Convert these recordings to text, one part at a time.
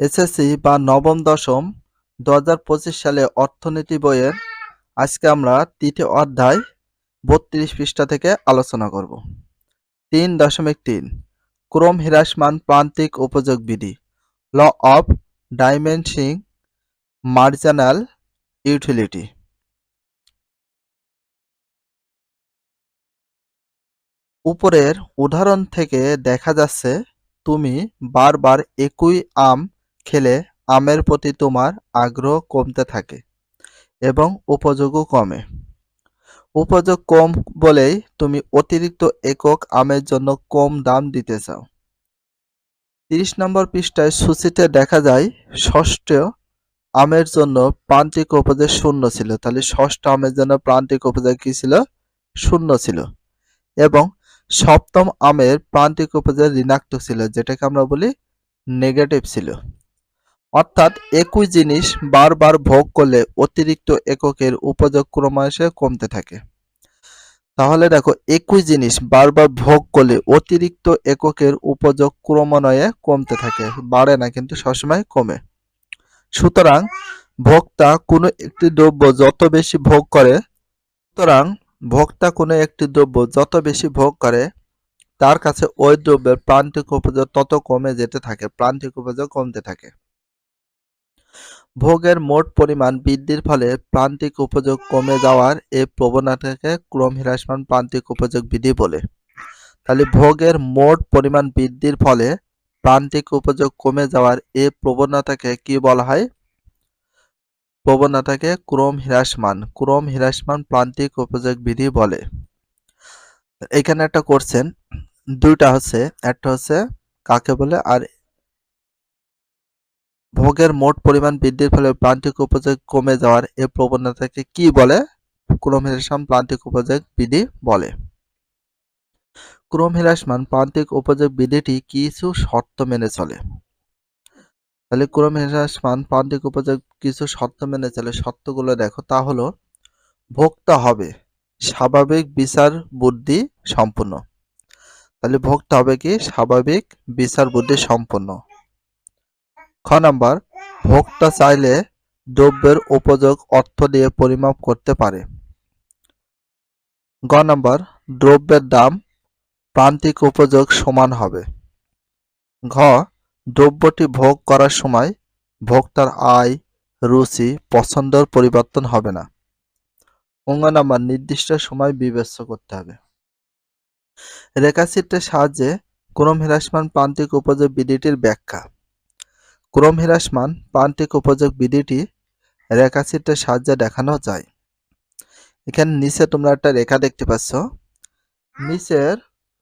SSC বা নবম, দশম দু হাজার পঁচিশ সালে অর্থনীতি বইয়ের আজকে আমরা তৃতীয় অধ্যায় বত্রিশ পৃষ্ঠা থেকে আলোচনা করব। তিন দশমিক তিন, ক্রম হ্রাসমান প্রান্তিক উপযোগ বিধি, law of diminishing marginal utility. উপরের উদাহরণ থেকে দেখা যাচ্ছে তুমি বারবার একই আম খেলে আমের প্রতি তোমার আগ্রহ কমতে থাকে এবং উপযোগও কমে। উপযোগ কম বলেই তুমি অতিরিক্ত একক আমের জন্য কম দাম দিতে চাও। তিরিশ নম্বর পৃষ্ঠায় সূচিতে দেখা যায়, ষষ্ঠ আমের জন্য প্রান্তিক উপযোগ শূন্য ছিল। তাহলে ষষ্ঠ আমের জন্য প্রান্তিক উপযোগ কি ছিল? শূন্য ছিল। এবং সপ্তম আমের প্রান্তিক উপযোগ ঋণাত্মক ছিল, যেটাকে আমরা বলি নেগেটিভ ছিল। অর্থাৎ একই জিনিস বারবার ভোগ করলে অতিরিক্ত এককের উপযোগ ক্রমান্বয়ে কমতে থাকে। তাহলে দেখো, একই জিনিস বারবার ভোগ করলে অতিরিক্ত এককের উপযোগ ক্রমান্বয়ে কমতে থাকে, বাড়ে না, কিন্তু সবসময় কমে। সুতরাং ভোক্তা কোনো একটি দ্রব্য যত বেশি ভোগ করে, সুতরাং ভোক্তা কোনো একটি দ্রব্য যত বেশি ভোগ করে, তার কাছে ওই দ্রব্যের প্রান্তিক উপযোগ তত কমে যেতে থাকে, প্রান্তিক উপযোগ কমতে থাকে। ভোগের মোট পরিমাণ বৃদ্ধির ফলে প্রান্তিক উপযোগ কমে যাওয়ার এই প্রবণতাকে ক্রম হ্রাসমান প্রান্তিক উপযোগ বিধি বলে। তাহলে ভোগের মোট পরিমাণ বৃদ্ধির ফলে প্রান্তিক উপযোগ কমে যাওয়ার এই প্রবণতাকে কি বলা হয়? প্রবণতাকে ক্রম হ্রাসমান ক্রম হ্রাসমান প্রান্তিক উপযোগ বিধি বলে। এখানে একটা করছেন দুইটা হচ্ছে, একটা হচ্ছে কাকে বলে আর ভোগের মোট পরিমাণ বৃদ্ধির ফলে প্রান্তিক উপযোগ কমে যাওয়ার এ প্রবণতাকে কি বলে? ক্রম হ্রাসমান প্রান্তিক উপযোগ বিধি বলে। ক্রম হ্রাসমান প্রান্তিক উপযোগ বিধিটি কিছু শর্ত মেনে চলে। তাহলে ক্রম হ্রাসমান প্রান্তিক উপযোগ কিছু শর্ত মেনে চলে। শর্তগুলো দেখো। তা হলো, ভোক্তা হবে, স্বাভাবিক বিচার বুদ্ধি সম্পূর্ণ। তাহলে ভোক্তা হবে কি? স্বাভাবিক বিচার বুদ্ধি সম্পন্ন খ নাম্বার, ভোক্তা চাইলে দ্রব্যের উপযোগ অর্থ দিয়ে পরিমাপ করতে পারে। গ নাম্বার, দ্রব্যের দাম প্রান্তিক উপযোগ সমান হবে। ঘ, দ্রব্যটি ভোগ করার সময় ভোক্তার আয়, রুচি, পছন্দের পরিবর্তন হবে না। অঙ্গ নাম্বার, নির্দিষ্ট সময় বিবেচ্য করতে হবে। রেখাচিত্রের সাহায্যে ক্রম হ্রাসমান প্রান্তিক উপযোগ বিধিটির ব্যাখ্যা। ক্রম হ্রাসমান প্রান্তিক উপযোগ বিধিটি রেখাচিত্রের সাহায্যে দেখানো যায়। এখানে নিচে তোমরা একটা রেখা দেখতে পাচ্ছ। নিচের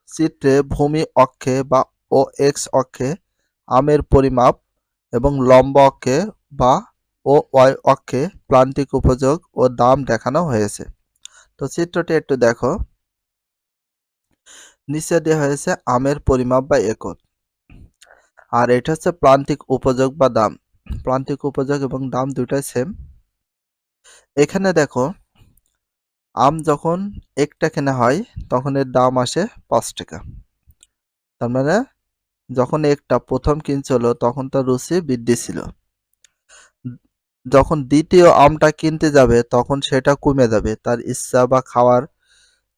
চিত্রে ভূমি অক্ষে বা ও এক্স অক্ষে আমের পরিমাপ এবং লম্ব অক্ষে বা ও ওয়াই অক্ষে প্রান্তিক উপযোগ ও দাম দেখানো হয়েছে। তো চিত্রটি একটু দেখো। নিচে দেওয়া হয়েছে আমের পরিমাপ বা একক আর এটা হচ্ছে প্রান্তিক উপযোগ বা দাম। প্রান্তিক উপযোগ এবং দাম দুটাই সেম এখানে দেখো, আম যখন একটা কেনা হয়, তখন এর দাম আসে পাঁচ টাকা। তার মানে যখন একটা প্রথম কিনছিল, তখন তার রুচি বৃদ্ধি ছিল। যখন দ্বিতীয় আমটা কিনতে যাবে, তখন সেটা কমে যাবে। তার ইচ্ছা বা খাওয়ার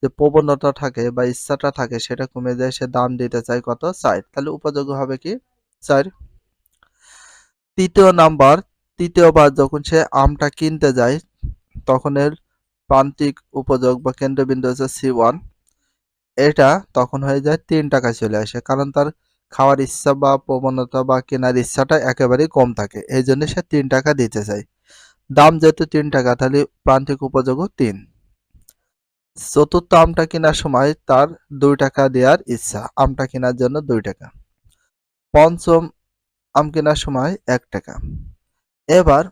যে প্রবণতা থাকে বা ইচ্ছাটা থাকে, সেটা কমে যায়, সে দাম দিতে চায় কত? চার তাহলে উপযোগ্য হবে কি? চার। তৃতীয় নাম্বার, তৃতীয়বার যখন সে আমটা কিনতে যায়, তখন এর প্রান্তিক উপযোগ বা কেন্দ্রবিন্দু হচ্ছে সি ওয়ান। এটা তখন হয়ে যায় তিন টাকায় চলে আসে, কারণ তার খাওয়ার ইচ্ছা বা প্রবণতা বা কেনার ইচ্ছাটা একেবারেই কম থাকে, এই জন্য সে তিন টাকা দিতে চায়। দাম যেহেতু তিন টাকা, তাহলে প্রান্তিক উপযোগও তিন। চতুর্থ আমটা কেনার সময় তার দুই টাকা দেওয়ার ইচ্ছা, আমটা কেনার জন্য দুই টাকা। পঞ্চম আম কেনার সময় এক টাকা। এবার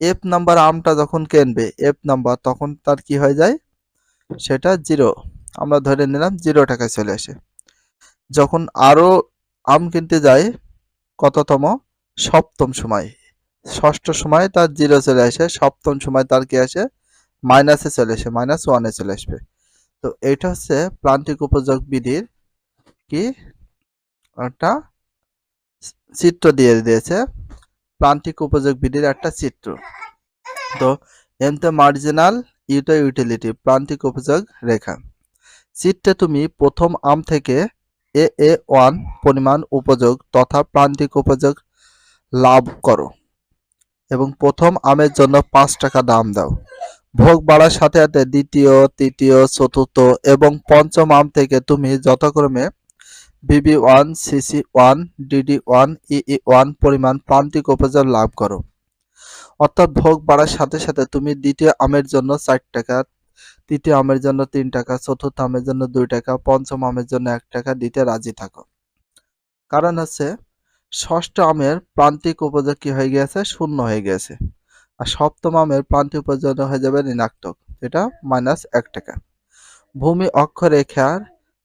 এফ নাম্বার আমটা যখন কিনবে এফ নাম্বার তখন তার কি হয়ে যায়? সেটা জিরো আমরা ধরে নিলাম জিরো টাকায় চলে আসে। যখন আরও আম কিনতে যায়, কততম? সপ্তম সময়। ষষ্ঠ সময় তার জিরো চলে আসে, সপ্তম সময় তার কি আসে? মাইনাসে চলে আসে মাইনাস ওয়ানে চলে আসবে। তো এইটা হচ্ছে প্রান্তিক উপযোগ বিধির কি একটা চিত্র দিয়ে দিয়েছে। প্রান্তিক উপযোগ বিধির একটা চিত্র। তো এম এমতে মার্জিনাল ইউটো ইউটিলিটি প্রান্তিক উপযোগ রেখা। চিত্রে তুমি প্রথম আম থেকে এ এ ওয়ান পরিমাণ উপযোগ তথা প্রান্তিক উপযোগ লাভ করো এবং প্রথম আমের জন্য পাঁচ টাকা দাম দাও। ভোগ বাড়ার সাথে সাথে দ্বিতীয়, তৃতীয়, চতুর্থ এবং পঞ্চম আম থেকে তুমি যথাক্রমে B B one C C one D D one E E one পরিমাণ প্রান্তিক উপযোগ লাভ করো। অর্থাৎ ভোগ বাড়ার সাথে সাথে তুমি দ্বিতীয় আমের জন্য চার টাকা, তৃতীয় আমের জন্য তিন টাকা, চতুর্থ আমের জন্য দুই টাকা, পঞ্চম আমের জন্য এক টাকা দিতে রাজি থাকো। কারণ হচ্ছে ষষ্ঠ আমের প্রান্তিক উপযোগ কি হয়ে গেছে? শূন্য হয়ে গেছে। আর সপ্তম আমের প্রান্তিক উপযোগ হয়ে যাবে ঋণাত্মক এটা মাইনাস এক টাকা। ভূমি অক্ষরেখার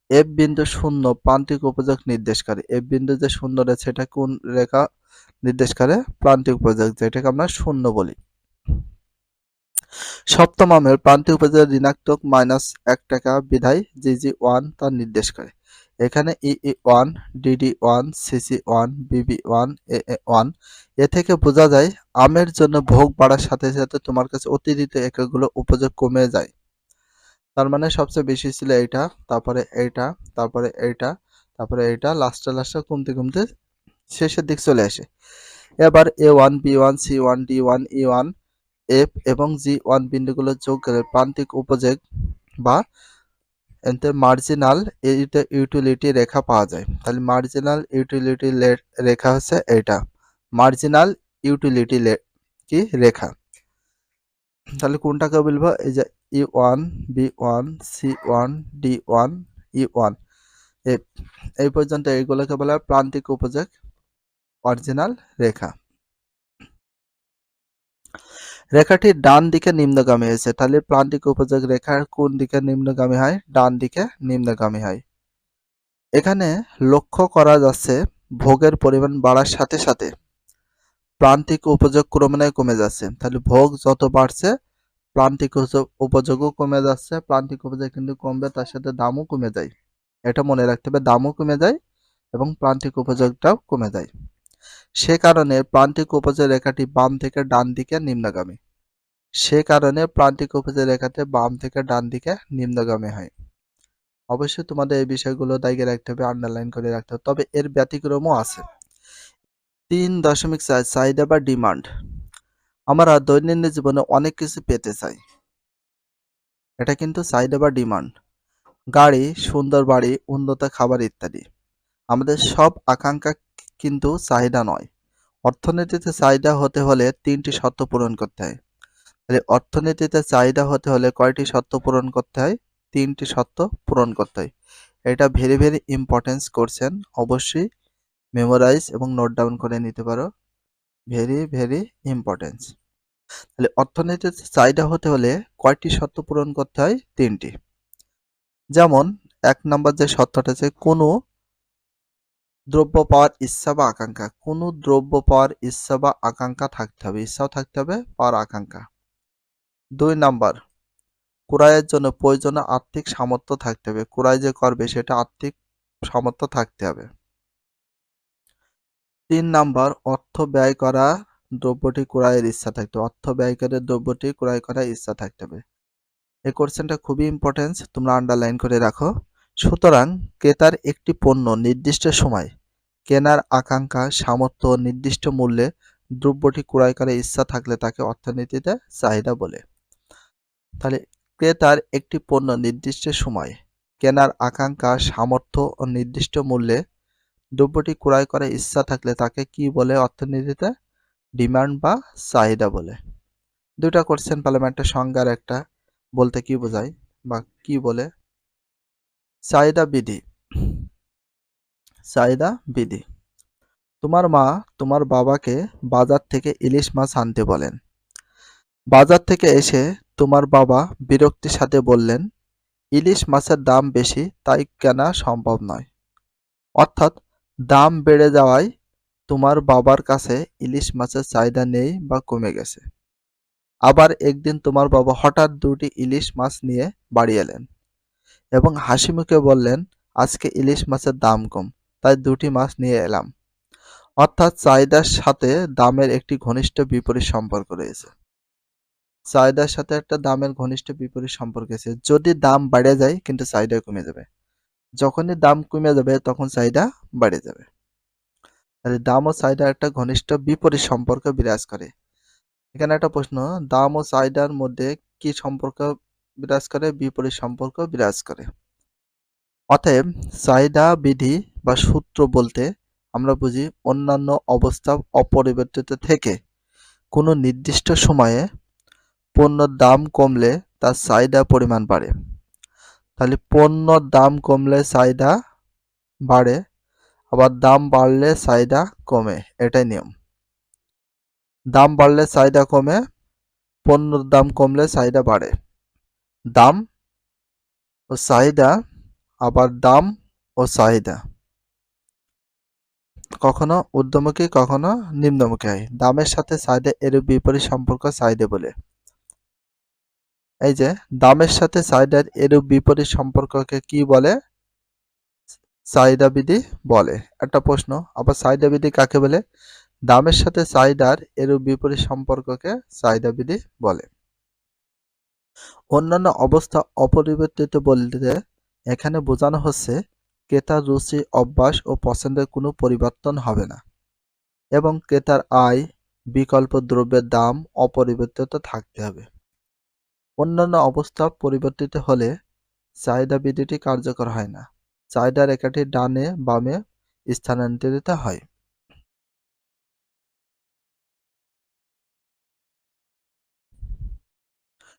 এফ বিন্দু শূন্য প্রান্তিক উপযোগ নির্দেশ করে এফ বিন্দু যে শূন্য রয়েছে, এটা কোন রেখা নির্দেশ করে প্রান্তিক উপযোগ, যেটাকে আমরা শূন্য বলি। সপ্তম আমের প্রান্তিক উপযোগ ঋণাত্মক মাইনাস এক টাকা বিধায় জি জি ওয়ান তা নির্দেশ করে এখানে E E one D D one C C one B B one A one A থেকে বোঝা যায় আমের জন্য ভোগ বাড়ার সাথে সাথে তোমার কাছে অতিরিক্ত এককগুলো উপযোগ কমে যায়। তার মানে সবচেয়ে বেশি ছিল এইটা, তারপরে এইটা তারপরে এইটা তারপরে এইটা লাস্টে লাস্টে কমতে কমতে শেষের দিক চলে আসে। এবার A one B one C one D one E one F এবং জি ওয়ান বিন্দুগুলো যোগ করে প্রান্তিক উপযোগ বা এতে মার্জিনাল এইটা ইউটিলিটি রেখা পাওয়া যায়। তাহলে মার্জিনাল ইউটিলিটি রেখা হচ্ছে এটা মার্জিনাল ইউটিলিটি কি? রেখা। তাহলে কোনটাকে বলব? এই যে E one B one C one D one E one এই পর্যন্ত এইগুলোকে বলা হয় প্রান্তিক উপযোগ অরিজিনাল রেখা। রেখাটি ডান দিকে নিম্নগামী হয়েছে, তাহলে প্রান্তিক উপযোগ রেখার কোন দিকে নিম্নগামী হয়? ডান দিকে নিম্নগামী হয়। এখানে লক্ষ্য করা যাচ্ছে ভোগের পরিমাণ বাড়ার সাথে সাথে প্রান্তিক উপযোগ ক্রমান্বয়ে কমে যাচ্ছে, তাহলে ভোগ যত বাড়ছে প্রান্তিক উপযোগও কমে যাচ্ছে প্রান্তিক উপযোগ কিন্তু কমবে, তার সাথে দামও কমে যায়। এটা মনে রাখতে হবে, দামও কমে যায় এবং প্রান্তিক উপযোগটাও কমে যায়। সে কারণে প্রান্তিক উপযোগ রেখাটি বাম থেকে ডান দিকে নিম্নগামী। সে কারণে প্রান্তিক উপযোগ রেখাতে বাম থেকে ডান দিকে নিম্নগামী হয়। অবশ্যই তোমাদের এই বিষয়গুলো দায়িত্বে রাখতে হবে আন্ডারলাইন করে রাখতে হবে, তবে এর ব্যতিক্রমও আছে। তিন দশমিক চাহিদা বা ডিমান্ড আমরা দৈনন্দিন জীবনে অনেক কিছু পেতে চাই। এটা কিন্তু চাহিদা বা ডিমান্ড। গাড়ি, সুন্দর বাড়ি, উন্নত খাবার ইত্যাদি। আমাদের সব আকাঙ্ক্ষা কিন্তু চাহিদা নয়। অর্থনীতিতে চাহিদা হতে হলে তিনটি শর্ত পূরণ করতে হয়। তাহলে অর্থনীতিতে চাহিদা হতে হলে কয়টি শর্ত পূরণ করতে হয়? তিনটি শর্ত পূরণ করতে হয়। এটা ভেরি ভেরি ইম্পর্টেন্স করছেন। অবশ্যই মেমোরাইজ এবং নোট ডাউন করে নিতে পারো। ভেরি ভেরি ইম্পর্টেন্স তাহলে অর্থনীতিতে চাহিদা হতে হলে কয়টি শর্ত পূরণ করতে হয়? তিনটি। যেমন, এক নম্বর যে শর্তটা আছে কোনো দ্রব্য পাওয়ার ইচ্ছা বা আকাঙ্ক্ষা, কোনো দ্রব্য পাওয়ার ইচ্ছা বা আকাঙ্ক্ষা থাকতে হবে, ইচ্ছাও থাকতে হবে, পাওয়ার আকাঙ্ক্ষা। দুই নাম্বার, ক্রয়ের জন্য প্রয়োজনীয় আর্থিক সামর্থ্য থাকতে হবে, ক্রয় যে করবে সেটা আর্থিক সামর্থ্য থাকতে হবে। তিন নাম্বার, অর্থ ব্যয় করা দ্রব্যটি ক্রয়ের ইচ্ছা থাকতে হবে। অর্থ ব্যয় দ্রব্যটি ক্রয় করার ইচ্ছা থাকতে হবে। এই কোশ্চেনটা খুবই ইম্পর্টেন্স তোমরা আন্ডারলাইন করে রাখো। সুতরাং ক্রেতার একটি পণ্য নির্দিষ্ট সময়, কেনার আকাঙ্ক্ষা, সামর্থ্য নির্দিষ্ট মূল্যে দ্রব্যটি ক্রয় করার ইচ্ছা থাকলে তাকে অর্থনীতিতে চাহিদা বলে। তাহলে ক্রেতার একটি পণ্য নির্দিষ্ট সময়, কেনার আকাঙ্ক্ষা, সামর্থ্য ও নির্দিষ্ট মূল্যে দ্রব্যটি ক্রয় করার ইচ্ছা থাকলে তাকে কি বলে অর্থনীতিতে? ডিমান্ড বা চাহিদা বলে। দুটা কোশ্চেন পেলাম, একটা সংজ্ঞার, একটা বলতে কি বোঝায় বা কি বলে? চাহিদা বিধি। চাহিদা বিধি। তোমার মা তোমার বাবাকে বাজার থেকে ইলিশ মাছ আনতে বলেন। বাজার থেকে এসে তোমার বাবা বিরক্তির সাথে বললেন, ইলিশ মাছের দাম বেশি, তাই কেনা সম্ভব নয়। অর্থাৎ দাম বেড়ে যাওয়ায় তোমার বাবার কাছে ইলিশ মাছের চাহিদা নেই বা কমে গেছে। আবার একদিন তোমার বাবা হঠাৎ দুটি ইলিশ মাছ নিয়ে বাড়ি এলেন এবং হাসি মুখে বললেন, আজকে ইলিশ মাছের দাম কম, তাই দুটি মাছ নিয়ে এলাম। অর্থাৎ চাহিদার সাথে দামের একটি ঘনিষ্ঠ বিপরীত সম্পর্ক রয়েছে। চাহিদার সাথে একটা দামের ঘনিষ্ঠ বিপরীত সম্পর্ক আছে যদি দাম বাড়ে যায়, কিন্তু চাহিদা কমে যাবে। যখনই দাম কমে যাবে, তখন চাহিদা বেড়ে যাবে। তাহলে দাম ও চাহিদার একটা ঘনিষ্ঠ বিপরীত সম্পর্ক বিরাজ করে। এখানে একটা প্রশ্ন, দাম ও চাহিদার মধ্যে কি সম্পর্ক বিরাজ করে? বিপরীত সম্পর্ক বিরাজ করে। অতএব চাহিদা বিধি বা সূত্র বলতে আমরা বুঝি অন্যান্য অবস্থা অপরিবর্তিত থেকে। কোনো নির্দিষ্ট সময়ে পণ্যর দাম কমলে তার চাহিদা পরিমাণ বাড়ে। তাহলে পণ্যর দাম কমলে চাহিদা বাড়ে আবার দাম বাড়লে চাহিদা কমে, এটাই নিয়ম। দাম বাড়লে চাহিদা কমে, পণ্যর দাম কমলে চাহিদা বাড়ে। দাম ও চাহিদা, আবার দাম ও চাহিদা। কখনো ঊর্ধ্বমুখী, কখনো নিম্নমুখী হয়। দামের সাথে চাহিদা এর বিপরীত সম্পর্ক চাহিদা বলে। এই যে, দামের সাথে চাহিদার এরূপ বিপরীত সম্পর্ককে কি বলে? চাহিদা বিধি বলে। একটা প্রশ্ন, আবার চাহিদা বিধি কাকে বলে? দামের সাথে চাহিদার এরূপ বিপরীত সম্পর্ককে চাহিদা বিধি বলে। অন্যান্য অবস্থা অপরিবর্তিত বলতে এখানে বোঝানো হচ্ছে, ক্রেতার রুচি, অভ্যাস ও পছন্দের কোনো পরিবর্তন হবে না এবং ক্রেতার আয়, বিকল্প দ্রব্যের দাম অপরিবর্তিত থাকতে হবে। অন্যান্য অবস্থা পরিবর্তিত হলে চাহিদা বিধিটি কার্যকর হয় না। চাহিদা রেখাটি ডানে বামে স্থানান্তরিত হয়।